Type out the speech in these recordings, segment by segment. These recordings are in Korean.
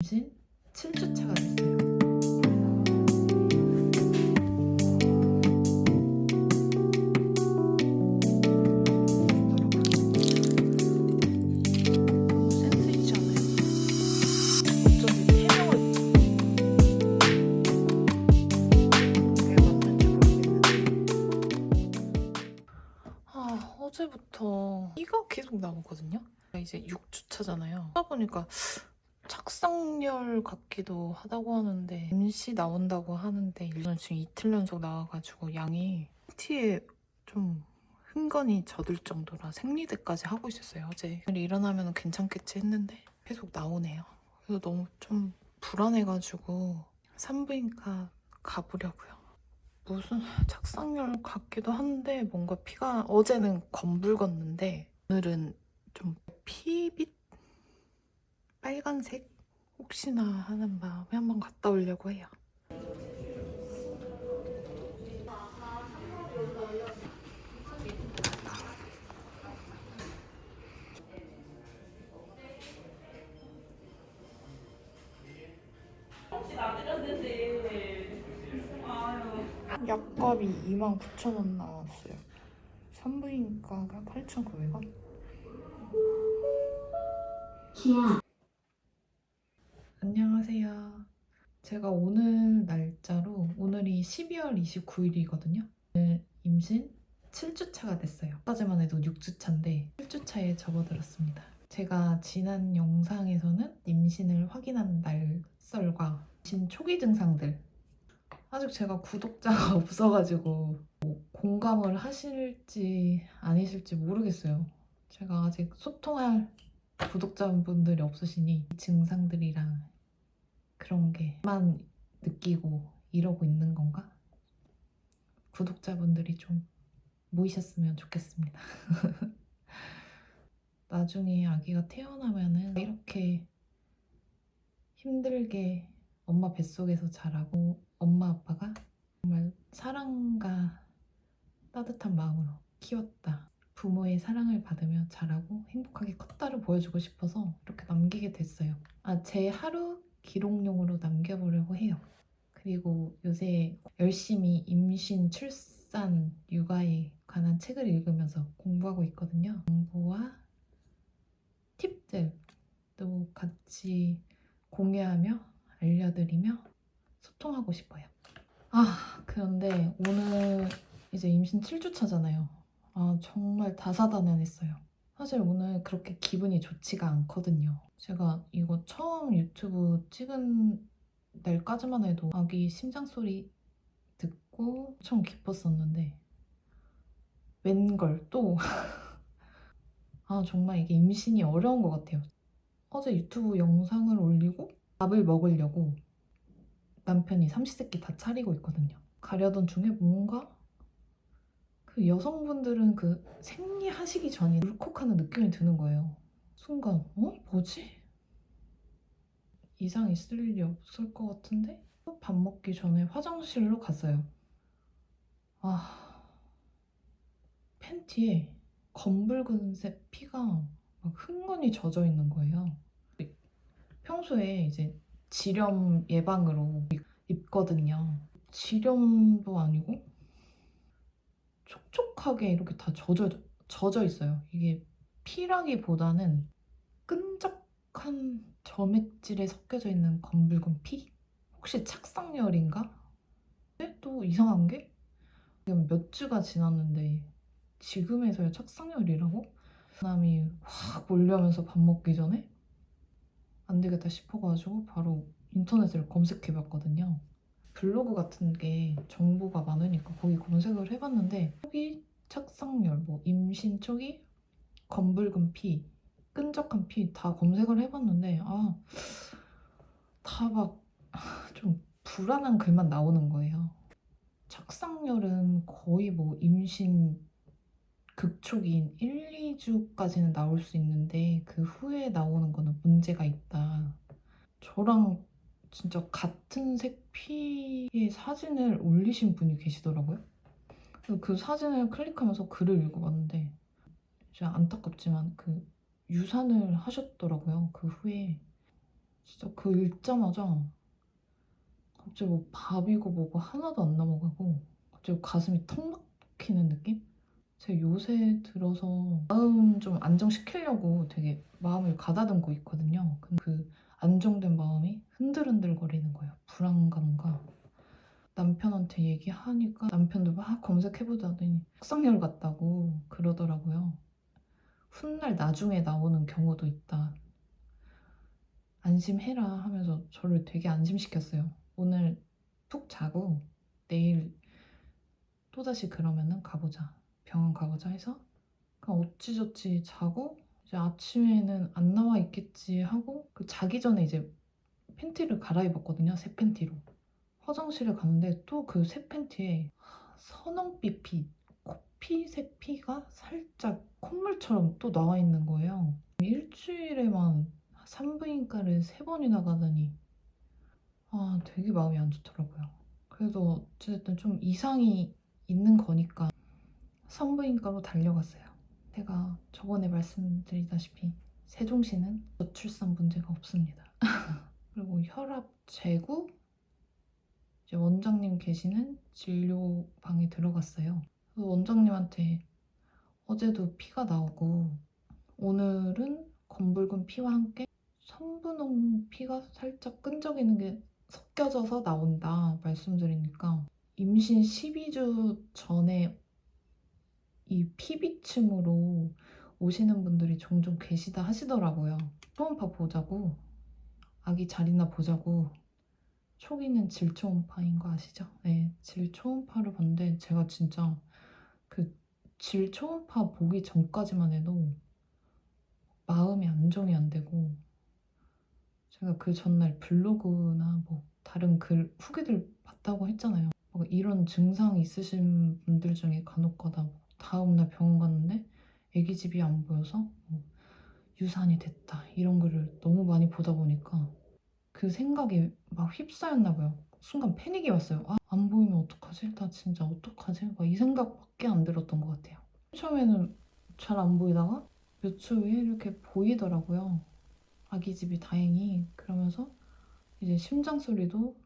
임신 7주차가 됐어요. 아 어제부터 이가 계속 나오거든요. 이제 6주차잖아요. 하다 보니까 착상열 같기도 하다고 하는데 임시 나온다고 하는데 저는 지금 이틀 연속 나와가지고 양이 티에 좀 흥건히 젖을 정도라 생리대까지 하고 있었어요 어제. 일어나면 괜찮겠지 했는데 계속 나오네요. 그래서 너무 좀 불안해가지고 산부인과 가보려고요. 무슨 착상열 같기도 한데 뭔가 피가 어제는 검붉었는데 오늘은 좀 피빛 빨간색 혹시나 하는 마음에 한번 갔다 오려고 해요. 약값이 29,000원 나왔어요. 산부인과가 8,900원? 안녕하세요. 제가 오늘 날짜로 오늘이 12월 29일이거든요. 오늘 임신 7주차가 됐어요. 아까지만 해도 6주차인데 7주차에 접어들었습니다. 제가 지난 영상에서는 임신을 확인한 날설과 임신 초기 증상들 아직 제가 구독자가 없어가지고 뭐 공감을 하실지 아니실지 모르겠어요. 제가 아직 소통할 구독자분들이 없으시니 이 증상들이랑 그런 게만 느끼고 이러고 있는 건가? 구독자분들이 좀 모이셨으면 좋겠습니다. 나중에 아기가 태어나면은 이렇게 힘들게 엄마 뱃속에서 자라고 엄마 아빠가 정말 사랑과 따뜻한 마음으로 키웠다. 부모의 사랑을 받으며 자라고 행복하게 컸다를 보여주고 싶어서 이렇게 남기게 됐어요. 아, 제 하루 기록용으로 남겨보려고 해요. 그리고 요새 열심히 임신, 출산, 육아에 관한 책을 읽으면서 공부하고 있거든요. 공부와 팁들도 같이 공유하며 알려드리며 소통하고 싶어요. 아, 그런데 오늘 이제 임신 7주차잖아요. 아, 정말 다사다난했어요. 사실 오늘 그렇게 기분이 좋지가 않거든요. 제가 이거 처음 유튜브 찍은 날까지만 해도 아기 심장 소리 듣고 엄청 기뻤었는데 웬걸 또 아, 정말 이게 임신이 어려운 것 같아요. 어제 유튜브 영상을 올리고 밥을 먹으려고 남편이 삼시세끼 다 차리고 있거든요. 가려던 중에 뭔가 그 여성분들은 그 생리하시기 전에 울컥하는 느낌이 드는 거예요. 순간, 어? 뭐지? 이상 있을 일이 없을 것 같은데? 밥 먹기 전에 화장실로 갔어요. 아, 팬티에 검붉은색 피가 막 흥건히 젖어 있는 거예요. 평소에 이제 지렴 예방으로 입거든요. 지렴도 아니고 촉촉하게 이렇게 다 젖어, 젖어 있어요. 이게 피라기보다는 끈적한 점액질에 섞여져 있는 검붉은 피? 혹시 착상열인가? 근데 또 이상한 게 몇 주가 지났는데 지금에서야 착상열이라고? 사람이 확 몰려면서 밥 먹기 전에 안 되겠다 싶어가지고 바로 인터넷을 검색해봤거든요. 블로그 같은 게 정보가 많으니까 거기 검색을 해봤는데 초기 착상열, 뭐 임신 초기 검붉은 피, 끈적한 피 다 검색을 해봤는데 아 다 막 좀 불안한 글만 나오는 거예요. 착상열은 거의 뭐 임신 극초기인 1, 2주까지는 나올 수 있는데 그 후에 나오는 거는 문제가 있다. 저랑 진짜 같은 색 피의 사진을 올리신 분이 계시더라고요. 그 사진을 클릭하면서 글을 읽어봤는데 진짜 안타깝지만 그 유산을 하셨더라고요. 그 후에 진짜 그 읽자마자 갑자기 뭐 밥이고 뭐고 하나도 안 넘어가고 갑자기 가슴이 턱 막히는 느낌? 제가 요새 들어서 마음 좀 안정시키려고 되게 마음을 가다듬고 있거든요. 근데 그 안정된 마음이 흔들흔들거리는 거예요. 불안감과 남편한테 얘기하니까 남편도 막 검색해보자더니 sak상열 같다고 그러더라고요. 훗날 나중에 나오는 경우도 있다. 안심해라 하면서 저를 되게 안심시켰어요. 오늘 푹 자고 내일 또다시 그러면은 가보자. 병원 가보자 해서 그냥 어찌저찌 자고 이제 아침에는 안 나와 있겠지 하고 그 자기 전에 이제 팬티를 갈아입었거든요. 새 팬티로. 화장실에 갔는데 또 그 새 팬티에 선홍빛 피, 코피색 피가 살짝 콧물처럼 또 나와 있는 거예요. 일주일에만 산부인과를 세 번이나 가다니 아 되게 마음이 안 좋더라고요. 그래도 어쨌든 좀 이상이 있는 거니까 산부인과로 달려갔어요. 제가 저번에 말씀드리다시피 세종시는 저출산 문제가 없습니다. 그리고 혈압 재고 이제 원장님 계시는 진료방에 들어갔어요. 원장님한테 어제도 피가 나오고 오늘은 검붉은 피와 함께 성분홍 피가 살짝 끈적이는 게 섞여져서 나온다 말씀드리니까 임신 12주 전에 이 피비층으로 오시는 분들이 종종 계시다 하시더라고요. 초음파 보자고 아기 자리나 보자고 초기는 질초음파인 거 아시죠? 네, 질초음파를 봤는데 제가 진짜 그 질초음파 보기 전까지만 해도 마음이 안정이 안 되고 제가 그 전날 블로그나 뭐 다른 글 후기들 봤다고 했잖아요. 뭐 이런 증상 있으신 분들 중에 간혹가다 뭐 다음날 병원 갔는데 아기 집이 안 보여서 뭐 유산이 됐다 이런 글을 너무 많이 보다 보니까 그 생각에 막 휩싸였나 봐요. 순간 패닉이 왔어요. 아, 안 보이면 어떡하지? 나 진짜 어떡하지? 막 이 생각밖에 안 들었던 것 같아요. 처음에는 잘 안 보이다가 몇 초 후에 이렇게 보이더라고요. 아기 집이 다행히 그러면서 이제 심장 소리도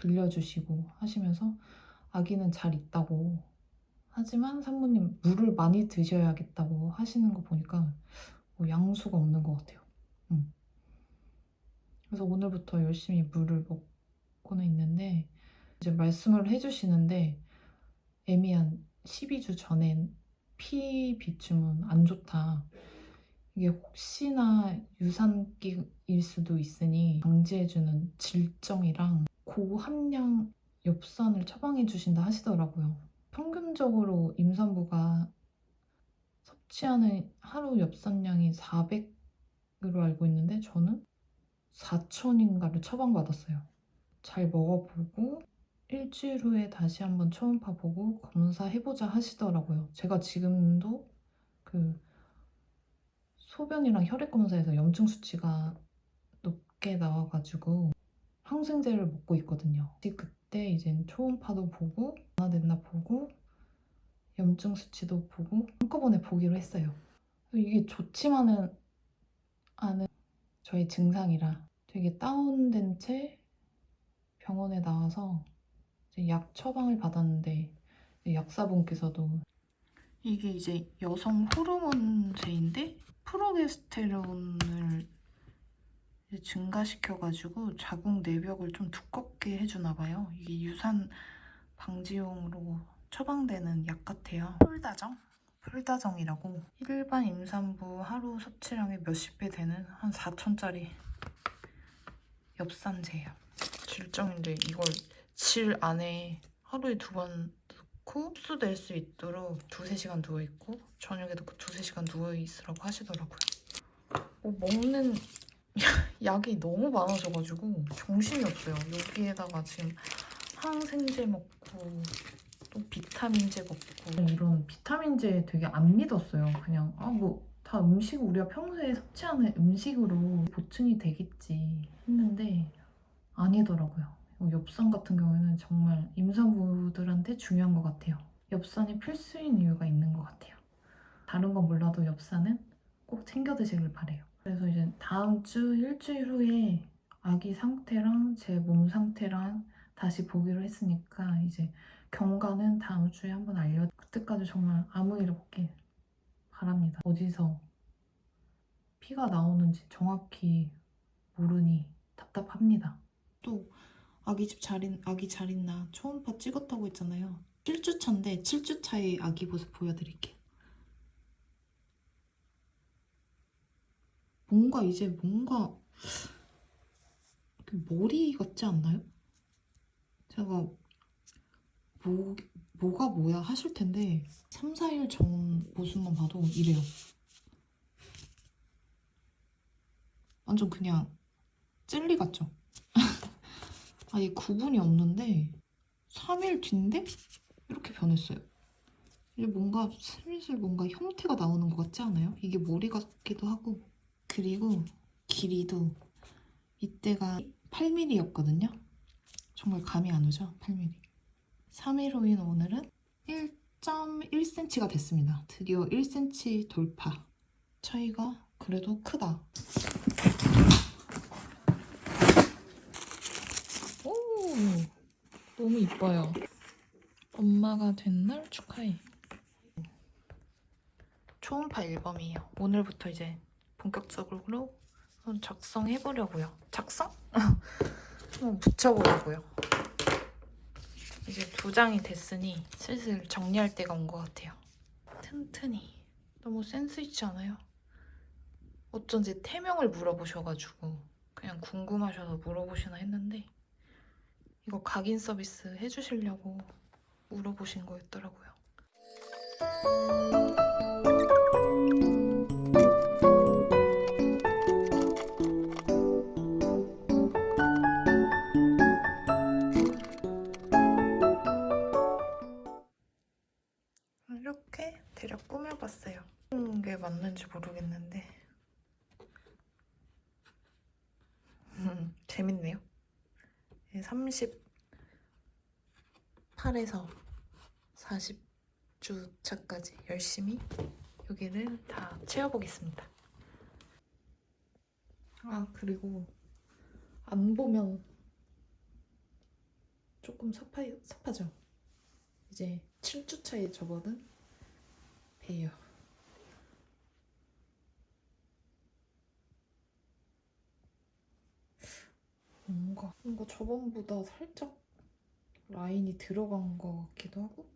들려주시고 하시면서 아기는 잘 있다고 하지만 산모님 물을 많이 드셔야겠다고 하시는 거 보니까 뭐 양수가 없는 것 같아요. 음. 그래서 오늘부터 열심히 물을 먹고는 있는데 이제 말씀을 해주시는데 애매한 12주 전엔 피 비춤은 안 좋다. 이게 혹시나 유산기일 수도 있으니 방지해주는 질정이랑 고함량 엽산을 처방해 주신다 하시더라고요. 평균적으로 임산부가 섭취하는 하루 엽산량이 400으로 알고 있는데 저는 4천인가를 처방받았어요. 잘 먹어보고 일주일 후에 다시 한번 초음파 보고 검사해보자 하시더라고요. 제가 지금도 그 소변이랑 혈액 검사에서 염증 수치가 높게 나와가지고 항생제를 먹고 있거든요. 그 때 이제 초음파도 보고 변화됐나 보고 염증 수치도 보고 한꺼번에 보기로 했어요. 이게 좋지만은 않은 저의 증상이라 되게 다운된 채 병원에 나와서 약 처방을 받았는데 약사분께서도 이게 이제 여성 호르몬제인데 프로게스테론을 증가시켜가지고 자궁 내벽을 좀 두껍게 해주나 봐요. 이게 유산 방지용으로 처방되는 약 같아요. 폴다정? 폴다정이라고 일반 임산부 하루 섭취량의 몇십 배 되는 한 4천짜리 엽산제예요. 질정인데 이걸 질 안에 하루에 두 번 넣고 흡수될 수 있도록 두세 시간 누워있고 저녁에도 그 두세 시간 누워있으라고 하시더라고요. 뭐 먹는 약이 너무 많아져가지고 정신이 없어요. 여기에다가 지금 항생제 먹고 또 비타민제 먹고 이런 비타민제 되게 안 믿었어요. 그냥 아 뭐 다 음식 우리가 평소에 섭취하는 음식으로 보충이 되겠지 했는데 아니더라고요. 엽산 같은 경우에는 정말 임산부들한테 중요한 것 같아요. 엽산이 필수인 이유가 있는 것 같아요. 다른 건 몰라도 엽산은 꼭 챙겨 드시길 바래요. 그래서 이제 다음 주 일주일 후에 아기 상태랑 제 몸 상태랑 다시 보기로 했으니까 이제 경과는 다음 주에 한번 알려. 그때까지 정말 아무 일 없길 바랍니다. 어디서 피가 나오는지 정확히 모르니 답답합니다. 또 아기 집 잘 있, 아기 잘 있나 초음파 찍었다고 했잖아요. 7주 차인데 7주 차의 아기 모습 보여드릴게요. 뭔가 이제 뭔가 그 머리 같지 않나요? 제가 뭐, 뭐가 뭐야 하실 텐데 3, 4일 전 모습만 봐도 이래요. 완전 그냥 젤리 같죠? 아예 구분이 없는데 3일 뒤인데 이렇게 변했어요. 이제 뭔가 슬슬 뭔가 형태가 나오는 것 같지 않아요? 이게 머리 같기도 하고 그리고 길이도 이때가 8mm였거든요. 정말 감이 안 오죠? 8mm. 3일 후인 오늘은 1.1cm가 됐습니다. 드디어 1cm 돌파. 차이가 그래도 크다. 오, 너무 이뻐요. 엄마가 된 날 축하해. 초음파 앨범이에요. 오늘부터 이제 본격적으로 작성해 보려고요. 작성? 한번 붙여보려고요. 이제 두 장이 됐으니 슬슬 정리할 때가 온 것 같아요. 튼튼히 너무 센스 있지 않아요? 어쩐지 태명을 물어보셔가지고 그냥 궁금하셔서 물어보시나 했는데 이거 각인 서비스 해주시려고 물어보신 거였더라고요. 맞는지 모르겠는데 음, 재밌네요. 38에서 40주 차까지 열심히 여기를 다 채워보겠습니다. 아 그리고 안 보면 조금 섭하, 섭하죠. 이제 7주 차에 접어든 배예요. 뭔가 뭔가 저번보다 살짝 라인이 들어간 것 같기도 하고.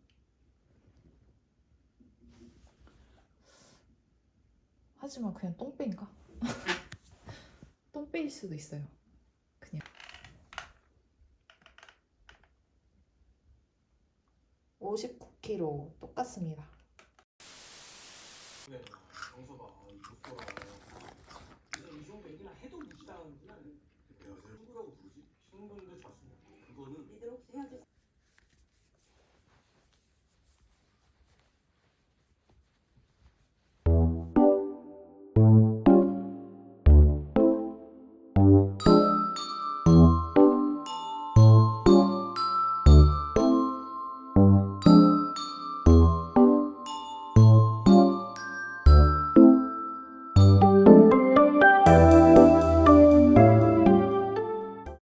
하지만 그냥 똥배인가? 똥배일 수도 있어요. 그냥. 59kg 똑같습니다. 정서봐, 이거 봐이 정도 얘기나 해도 무시당하는구나. 친구라고 부르지? 친구인데 잤으면 그거는 니들 혹시 헤어질